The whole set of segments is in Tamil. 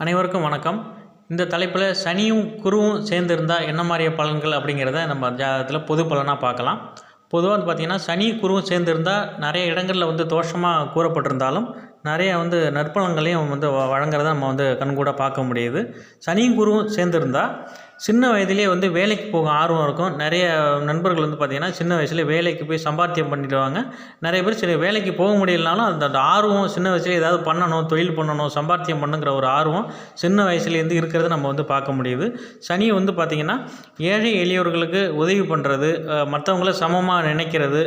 அனைவருக்கும் வணக்கம். இந்த தலைப்பில் சனியும் குருவும் சேர்ந்திருந்தால் என்ன மாதிரி பலன்கள் அப்படிங்கிறத நம்ம ஜாதகத்தில் பொது பலனாக பார்க்கலாம். பொதுவாக வந்து பார்த்திங்கன்னா சனி குருவும் சேர்ந்திருந்தால் நிறைய இடங்களில் வந்து தோஷமாக கூறப்பட்டிருந்தாலும் நிறைய வந்து நற்பலன்களையும் வந்து வ- வழங்குறத நம்ம வந்து கண்கூட பார்க்க முடியுது. சனியும் குருவும் சேர்ந்திருந்தால் சின்ன வயதிலேயே வந்து வேலைக்கு போக ஆர்வம் இருக்கும். நிறைய நண்பர்கள் வந்து பார்த்திங்கன்னா சின்ன வயசுல வேலைக்கு போய் சம்பாத்தியம் பண்ணிடுவாங்க. நிறைய பேர் சில வேலைக்கு போக முடியலனாலும் அந்த அந்த ஆர்வம் சின்ன வயசுல ஏதாவது பண்ணணும் தொழில் பண்ணணும் சம்பாத்தியம் பண்ணுங்கிற ஒரு ஆர்வம் சின்ன வயசுலேருந்து இருக்கிறத நம்ம வந்து பார்க்க முடியுது. சனி வந்து பார்த்திங்கன்னா ஏழை எளியவர்களுக்கு உதவி பண்ணுறது மற்றவங்கள சமமாக நினைக்கிறது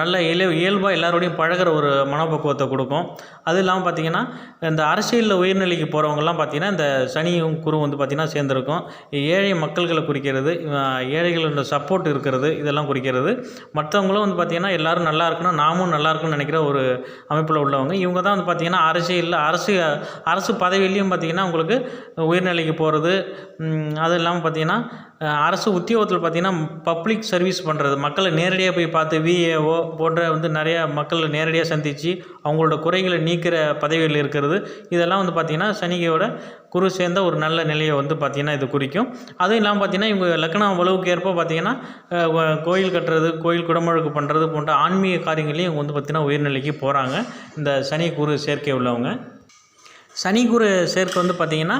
நல்ல இயல் இயல்பாக எல்லாரோடையும் பழகுற ஒரு மனப்பக்குவத்தை கொடுக்கும். அது இல்லாமல் பார்த்திங்கன்னா இந்த அரசியலில் உயர்நிலைக்கு போகிறவங்கலாம் பார்த்திங்கன்னா இந்த சனியும் குரு வந்து பார்த்திங்கன்னா சேர்ந்துருக்கும். ஏழை மக்கள்களை குறிக்கிறது ஏழைகளோட சப்போர்ட் இருக்கிறது இதெல்லாம் குறிக்கிறது. மற்றவங்களும் வந்து பார்த்திங்கன்னா எல்லோரும் நல்லா இருக்கணும் நாமும் நல்லா இருக்கணும்னு நினைக்கிற ஒரு அமைப்பில் உள்ளவங்க. இவங்க தான் வந்து பார்த்திங்கன்னா அரசியலில் அரசு அரசு பதவியிலையும் பார்த்திங்கன்னா உங்களுக்கு உயர்நிலைக்கு போகிறது அது இல்லாமல் பார்த்திங்கன்னா அரசு உத்தியோகத்தில் பார்த்திங்கன்னா பப்ளிக் சர்வீஸ் பண்ணுறது மக்களை நேரடியாக போய் பார்த்து விஏஓ போன்ற வந்து நிறையா மக்களை நேரடியாக சந்தித்து அவங்களோட குறைகளை நீக்கிற பதவிகள் இருக்கிறது. இதெல்லாம் வந்து பார்த்திங்கன்னா சனிகையோட குரு சேர்ந்த ஒரு நல்ல நிலையை வந்து பார்த்திங்கன்னா இது குறிக்கும். அதுவும் இல்லாமல் பார்த்திங்கன்னா இவங்க லக்னம் வலுவுக்கு ஏற்ப பார்த்திங்கன்னா கோயில் கட்டுறது கோயில் குடமுழுக்கு பண்ணுறது போன்ற ஆன்மீக காரியங்களையும் இவங்க வந்து பார்த்திங்கன்னா உயர்நிலைக்கு போகிறாங்க இந்த சனி குரு சேர்க்கை உள்ளவங்க. சனி குரு சேர்க்கை வந்து பார்த்திங்கன்னா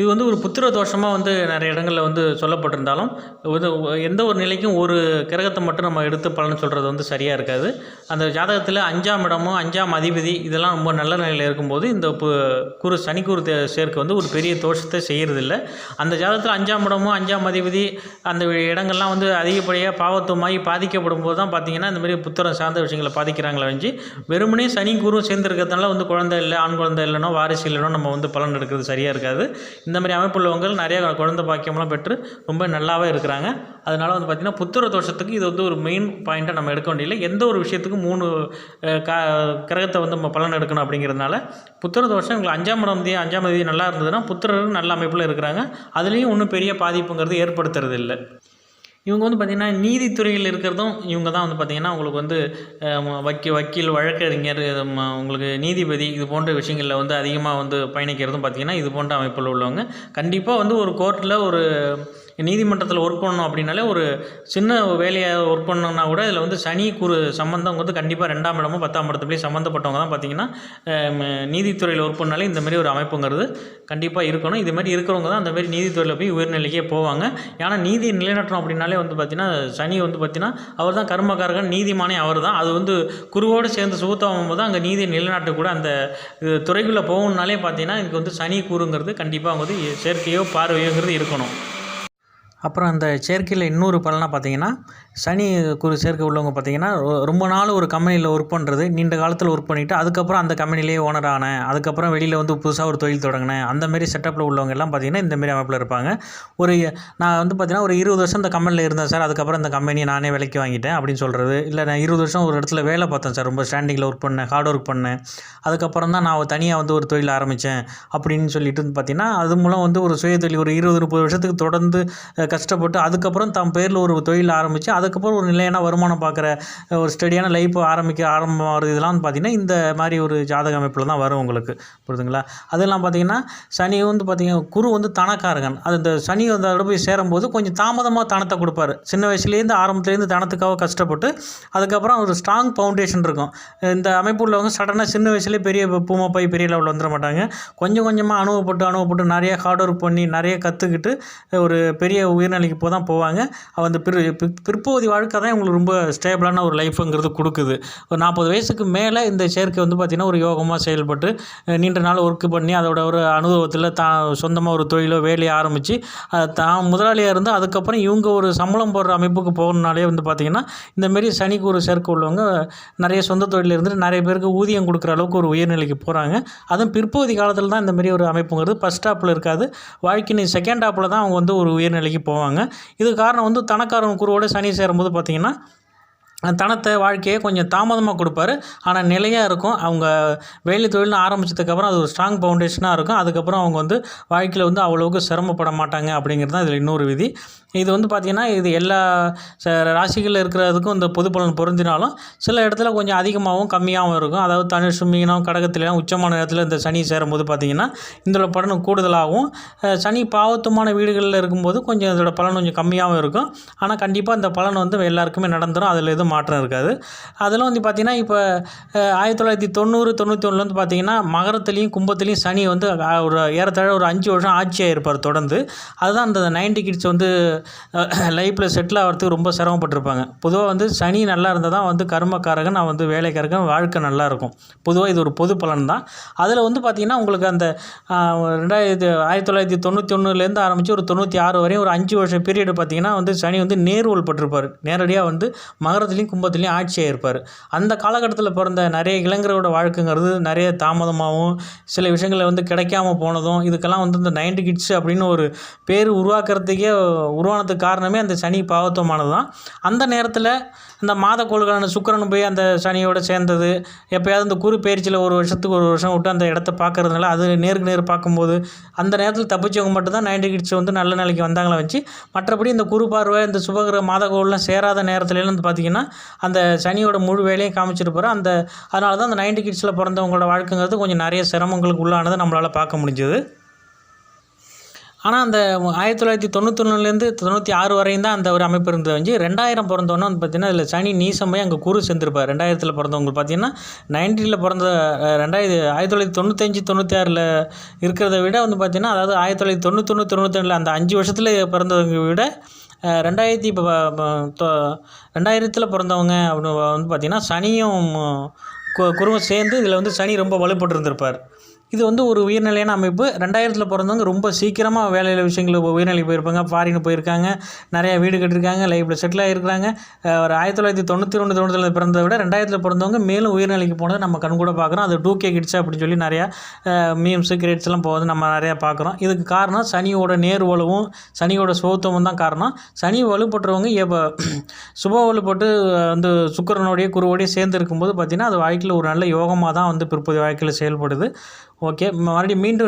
இது வந்து ஒரு புத்திர தோஷமாக வந்து நிறைய இடங்களில் வந்து சொல்லப்பட்டிருந்தாலும் இது எந்த ஒரு நிலைக்கும் ஒரு கிரகத்தை மட்டும் நம்ம எடுத்து பலன் சொல்கிறது வந்து சரியாக இருக்காது. அந்த ஜாதகத்தில் அஞ்சாம் இடமும் அஞ்சாம் அதிபதி இதெல்லாம் ரொம்ப நல்ல நிலையில் இருக்கும்போது இந்த பு- குரு சனி குரு தே- சேர்க்கை வந்து ஒரு பெரிய தோஷத்தை செய்கிறதில்ல அந்த ஜாதகத்தில் அஞ்சாம் இடமும் அஞ்சாம் அதிபதி அந்த இடங்கள்லாம் வந்து அதிகப்படியாக பாவத்துவமாகி பாதிக்கப்படும் போது தான் பார்த்திங்கன்னா இந்த மாதிரி புத்திரம் சார்ந்த விஷயங்களை பாதிக்கிறாங்களே வச்சு வெறுமனே சனி குரு சேர்ந்துருக்கிறதுனால வந்து குழந்தை இல்லை ஆண் குழந்தை இல்லைனோ வாரிசு இல்லைனோ நம்ம வந்து பலன் எடுக்கிறது சரியாக இருக்காது. இந்த மாதிரி அமைப்புள்ளவங்க நிறைய குழந்தை பாக்கியம்லாம் பெற்று ரொம்ப நல்லாவே இருக்கிறாங்க. அதனால் வந்து பார்த்திங்கன்னா புத்திர தோஷத்துக்கு இது வந்து ஒரு மெயின் பாயிண்ட்டாக நம்ம எடுக்க வேண்டியதில்லை. எந்த ஒரு விஷயத்துக்கும் மூணு கா கிரகத்தை வந்து நம்ம பலன் எடுக்கணும் அப்படிங்கிறதுனால புத்திர தோஷம் எங்களுக்கு அஞ்சாம் இடம் தேதி அஞ்சாம் தேதி நல்லா இருந்ததுன்னா புத்திரர் நல்ல அமைப்பில் இருக்கிறாங்க. அதுலேயும் ஒன்றும் பெரிய பாதிப்புங்கிறது ஏற்படுத்துறது இல்லை இவங்க வந்து பார்த்திங்கன்னா நீதித்துறையில் இருக்கிறதும் இவங்க தான் வந்து பார்த்திங்கன்னா உங்களுக்கு வந்து வக்கீ வக்கீல் வழக்கறிஞர் உங்களுக்கு நீதிபதி இது போன்ற விஷயங்களில் வந்து அதிகமாக வந்து பயணிக்கிறதும் பார்த்திங்கன்னா இது போன்ற அமைப்பில் உள்ளவங்க. கண்டிப்பாக வந்து ஒரு கோர்ட்டில் ஒரு நீதிமன்றத்தில் ஒர்க் பண்ணணும் அப்படின்னாலே ஒரு சின்ன வேலையை ஒர்க் பண்ணணும்னா கூட இதில் வந்து சனி குரு சம்மந்தம் வந்து கண்டிப்பாக ரெண்டாம் இடமும் பத்தாம் இடத்துலேயும் சம்மந்தப்பட்டவங்க தான் பார்த்திங்கன்னா நீதித்துறையில் ஒர்க் பண்ணாலே இந்தமாரி ஒரு அமைப்புங்கிறது கண்டிப்பாக இருக்கணும். இது மாதிரி இருக்கிறவங்க தான் அந்தமாரி நீதித்துறையில் போய் உயர்நிலைக்கே போவாங்க. ஏன்னா நீதி நிலைநாட்டணும் அப்படின்னாலே வந்து பார்த்திங்கன்னா சனி வந்து பார்த்திங்கன்னா அவர் தான் கர்மகாரகன் நீதிமானே அவர் தான் அது வந்து குருவோடு சேர்ந்து சுகத்தாகும் போது அங்கே நீதி நிலைநாட்ட கூட அந்த துறைக்குள்ளே போகணுன்னாலே பார்த்தீங்கன்னா இதுக்கு வந்து சனி கூறுங்கிறது கண்டிப்பாக வந்து செயற்கையோ பார்வையோங்கிறது இருக்கணும். அப்புறம் அந்த சேர்க்கையில் இன்னொரு பலனாக பார்த்தீங்கன்னா சனி குரு சேர்க்கை உள்ளவங்க பார்த்தீங்கன்னா ரொம்ப நாள் ஒரு கம்பெனியில் ஒர்க் பண்ணுறது நீண்ட காலத்தில் ஒர்க் பண்ணிவிட்டு அதுக்கப்புறம் அந்த கம்பெனிலேயே ஓனர் ஆனேன் அதுக்கப்புறம் வெளியில் வந்து புதுசாக ஒரு தொழில் தொடங்கினேன் அந்தமாரி செட்டப்பில் உள்ளவங்க எல்லாம் பார்த்தீங்கன்னா இந்தமாரி அமைப்பில் இருப்பாங்க. ஒரு நான் வந்து பார்த்தீங்கன்னா ஒரு இருபது வருஷம் இந்த கம்பெனியில் இருந்தேன் சார் அதுக்கப்புறம் இந்த கம்பெனியை நானே விலைக்கு வாங்கிட்டேன் அப்படின்னு சொல்கிறது இல்லை நான் இருபது வருஷம் ஒரு இடத்துல வேலை பார்த்தேன் சார் ரொம்ப ஸ்டாண்டிங்கில் ஒர்க் பண்ணேன் ஹார்ட் ஒர்க் பண்ணேன். அதுக்கப்புறம் தான் நான் தனியாக வந்து ஒரு தொழில் ஆரம்பித்தேன் அப்படின்னு சொல்லிட்டு வந்து பார்த்தீங்கன்னா அது மூலம் வந்து ஒரு சுய தொழில் ஒரு இருபது முப்பது வருஷத்துக்கு தொடர்ந்து கஷ்டப்பட்டு அதுக்கப்புறம் தம் பேரில் ஒரு தொழில் ஆரம்பித்து அதுக்கப்புறம் ஒரு நிலையான வருமானம் பார்க்குற ஒரு ஸ்டடியான லைஃப் ஆரம்பிக்க ஆரம்பமாகிறது இதெல்லாம் பார்த்திங்கன்னா இந்த மாதிரி ஒரு ஜாதக அமைப்பில் தான் வரும் உங்களுக்கு. புரியுதுங்களா? அதெல்லாம் பார்த்திங்கன்னா சனி வந்து பார்த்திங்கன்னா குரு வந்து தனக்காரகன். அது இந்த சனி வந்து அதோட போய் சேரும்போது கொஞ்சம் தாமதமாக தனத்தை கொடுப்பாரு. சின்ன வயசுலேருந்து ஆரம்பத்துலேருந்து தனத்துக்காக கஷ்டப்பட்டு அதுக்கப்புறம் ஒரு ஸ்ட்ராங் ஃபவுண்டேஷன் இருக்கும். இந்த அமைப்பு உள்ளவங்க சடனாக சின்ன வயசுலேயே பெரிய பூமா போய் பெரிய லெவலில் வந்துட மாட்டாங்க. கொஞ்சம் கொஞ்சமாக அனுபவப்பட்டு அனுபவப்பட்டு நிறைய ஹார்ட் ஒர்க் பண்ணி நிறைய கற்றுக்கிட்டு ஒரு பெரிய உயர்நிலைக்கு போக தான் போவாங்க அந்த பிற பிற்- பிற்பகுதி வாழ்க்கை தான் இவங்களுக்கு ரொம்ப ஸ்டேபிளான ஒரு லைஃப்புங்கிறது கொடுக்குது. ஒரு நாற்பது வயசுக்கு மேலே இந்த சேர்க்கை வந்து பார்த்திங்கன்னா ஒரு யோகமாக செயல்பட்டு நீண்ட நாள் ஒர்க்கு பண்ணி அதோட ஒரு அனுபவத்தில் தான் சொந்தமாக ஒரு தொழிலோ வேலையை ஆரம்பித்து தான் முதலாளியாக இருந்து அதுக்கப்புறம் இவங்க ஒரு சம்பளம் போடுற அமைப்புக்கு போகணுனாலே வந்து பார்த்திங்கன்னா இந்தமாரி சனிக்கு ஒரு சேர்க்கை உள்ளவங்க நிறைய சொந்த தொழிலில் இருந்துட்டு நிறைய பேருக்கு ஊதியம் கொடுக்குற அளவுக்கு ஒரு உயர்நிலைக்கு போகிறாங்க அதுவும் பிற்பகுதி காலத்தில் தான் இந்தமாரி ஒரு அமைப்புங்கிறது ஃபஸ்ட் ஸ்டாப்பில் இருக்காது. வாழ்க்கையின் செகண்ட் ஸ்டாப்பில் தான் அவங்க வந்து ஒரு உயர்நிலைக்கு போவாங்க. இது காரணம் வந்து தனக்காரன் குருவோட சனி சேரும்போது பார்த்திங்கன்னா தனத்தை வாழ்க்கையை கொஞ்சம் தாமதமாக கொடுப்பாரு. ஆனால் நிலையாக இருக்கும். அவங்க வேலை தொழில்னு ஆரம்பிச்சதுக்கப்புறம் அது ஒரு ஸ்ட்ராங் ஃபவுண்டேஷனாக இருக்கும். அதுக்கப்புறம் அவங்க வந்து வாழ்க்கையில் வந்து அவ்வளோவுக்கு சிரமப்பட மாட்டாங்க அப்படிங்கிறது தான் இதில் இன்னொரு விதி. இது வந்து பார்த்திங்கன்னா இது எல்லா ச ராசிகளில் இருக்கிறதுக்கும் இந்த பொது பலன் பொருந்தினாலும் சில இடத்துல கொஞ்சம் அதிகமாகவும் கம்மியாகவும் இருக்கும். அதாவது தனுஷ் மீனம் கடகத்திலாம் உச்சமான இடத்துல இந்த சனி சேரும்போது பார்த்திங்கன்னா இதோட பலன் கூடுதலாகவும் சனி பாவத்துவமான வீடுகளில் இருக்கும்போது கொஞ்சம் இதோட பலன் கொஞ்சம் கம்மியாகவும் இருக்கும். ஆனால் கண்டிப்பாக இந்த பலன் வந்து எல்லாருக்குமே நடந்துடும் அதில் எதுவும் மாற்றம் இருக்காது. அதில் வந்து பார்த்திங்கன்னா இப்போ ஆயிரத்தி தொள்ளாயிரத்தி தொண்ணூறு தொண்ணூற்றி ஒன்றில் வந்து பார்த்திங்கன்னா மகரத்துலேயும் கும்பத்துலேயும் சனி வந்து ஒரு ஏறத்தாழ ஒரு அஞ்சு வருஷம் ஆட்சியாக இருப்பார் தொடர்ந்து. அதுதான் அந்த நைன்டி கிட்ஸ் வந்து லைஃப்பில் செட்டில் ஆகிறதுக்கு ரொம்ப சிரமப்பட்டிருப்பாங்க. பொதுவாக வந்து சனி நல்லா இருந்தால் தான் வந்து கர்மக்காரகன் நான் வந்து வேலைக்காரகன் வாழ்க்கை நல்லா இருக்கும். பொதுவாக இது ஒரு பொது பலன் தான். அதில் வந்து பார்த்திங்கன்னா உங்களுக்கு அந்த ரெண்டாயிரத்தி ஆயிரத்தி தொள்ளாயிரத்தி தொண்ணூற்றி ஒன்றுலேருந்து ஆரம்பித்து ஒரு தொண்ணூற்றி ஆறு வரையும் ஒரு அஞ்சு வருஷம் பீரியடு பார்த்திங்கன்னா வந்து சனி வந்து நேர்வல் பட்டிருப்பார். நேரடியாக வந்து மகரத்துலேயும் கும்பத்துலேயும் ஆட்சியாக இருப்பார். அந்த காலகட்டத்தில் பிறந்த நிறைய இளைஞரோட வாழ்க்கைங்கிறது நிறைய தாமதமாகவும் சில விஷயங்களை வந்து கிடைக்காம போனதும் இதுக்கெல்லாம் வந்து இந்த நைன்டி கிட்ஸ் அப்படின்னு ஒரு பேர் உருவாக்குறதுக்கே உருவானதுக்கு காரணமே அந்த சனி பாவத்துவமானது தான் அந்த நேரத்தில் இந்த மாத கோள்களான சுக்கரன் போய் அந்த சனியோட சேர்ந்தது எப்போயாவது இந்த குறு பயிற்சியில் ஒரு வருஷத்துக்கு ஒரு வருஷம் விட்டு அந்த இடத்த பார்க்கறதுனால அது நேருக்கு நேர் பார்க்கும்போது அந்த நேரத்தில் தப்பிச்சவங்க மட்டும்தான் நைன்டி கிட்ஸ் வந்து நல்ல நிலைக்கு வந்தாங்களே வச்சு மற்றபடி இந்த குரு பார்வை இந்த சுபகிர மாத கோள்லாம் சேராத நேரத்துலலாம் வந்து பார்த்திங்கன்னா அந்த சனியோட முழு வேலையும் காமிச்சிருப்பார் அந்த அதனால தான் அந்த நைன்டி கிட்ஸில் பிறந்தவங்களோட வாழ்க்கைங்கிறது கொஞ்சம் நிறைய சிரமங்களுக்கு உள்ளானதை நம்மளால் பார்க்க முடிஞ்சது. ஆனால் அந்த ஆயிரத்தி தொள்ளாயிரத்தி தொண்ணூத்தொன்னுலேருந்து தொண்ணூற்றி ஆறு வரையும் தான் அந்த ஒரு அமைப்பு இருந்தது. வந்து ரெண்டாயிரம் பிறந்தவொன்னே வந்து பார்த்திங்கன்னா அதில் சனி நீசமாய் அங்கே குரு சேர்ந்துருப்பார். ரெண்டாயிரத்தில் பிறந்தவங்க பார்த்திங்கன்னா நைன்டீனில் பிறந்த ரெண்டாயிரத்தி ஆயிரத்தி தொள்ளாயிரத்தி தொண்ணூத்தஞ்சு தொண்ணூற்றி ஆறில் இருக்கிறத விட வந்து பார்த்திங்கன்னா அதாவது ஆயிரத்தி தொள்ளாயிரத்தி தொண்ணூத்தொன்று தொண்ணூத்தொன்னில் அந்த அஞ்சு வருஷத்தில் பிறந்தவங்க விட ரெண்டாயிரத்தி இப்போ ரெண்டாயிரத்தில் பிறந்தவங்க அப்படின்னு வந்து பார்த்திங்கன்னா சனியும் கு- குருவும் சேர்ந்து இதில் வந்து சனி ரொம்ப வலுப்பட்டு இருந்திருப்பார் இது வந்து ஒரு உயர்நிலையான அமைப்பு. ரெண்டாயிரத்தில் பிறந்தவங்க ரொம்ப சீக்கிரமாக வேலையில் விஷயங்கள் உயர்நிலை போயிருப்பாங்க. ஃபாரின் போயிருக்காங்க. நிறையா வீடு கட்டிருக்காங்க லைஃப்பில் செட்டில் ஆகிருக்காங்க ஒரு ஆயிரத்தி தொள்ளாயிரத்தி தொண்ணூற்றி ஒன்று தொண்ணூற்றில் பிறந்ததை விட ரெண்டாயிரத்தில் பிறந்தவங்க மேலும் உயர்நிலைக்கு போனதை நம்ம கண் கூட பார்க்குறோம். அது டூ கே கிட்ஸ் அப்படின்னு சொல்லி நிறையா மீம்ஸு கிரேட்ஸ்லாம் போகுது நம்ம நிறையா பார்க்குறோம். இதுக்கு காரணம் சனியோட நேர் வலுவும் சனியோட சோத்தமும் தான் காரணம். சனி வலுப்பட்டுறவங்க எப்போ சுப வலுப்பட்டு வந்து சுக்கரனுடைய குருவோடைய சேர்ந்து இருக்கும்போது பார்த்திங்கன்னா அது வாழ்க்கையில் ஒரு நல்ல யோகமாக தான் வந்து பிற்போது வாழ்க்கையில் செயல்படுது. ஓகே மறுபடியும் மீண்டும்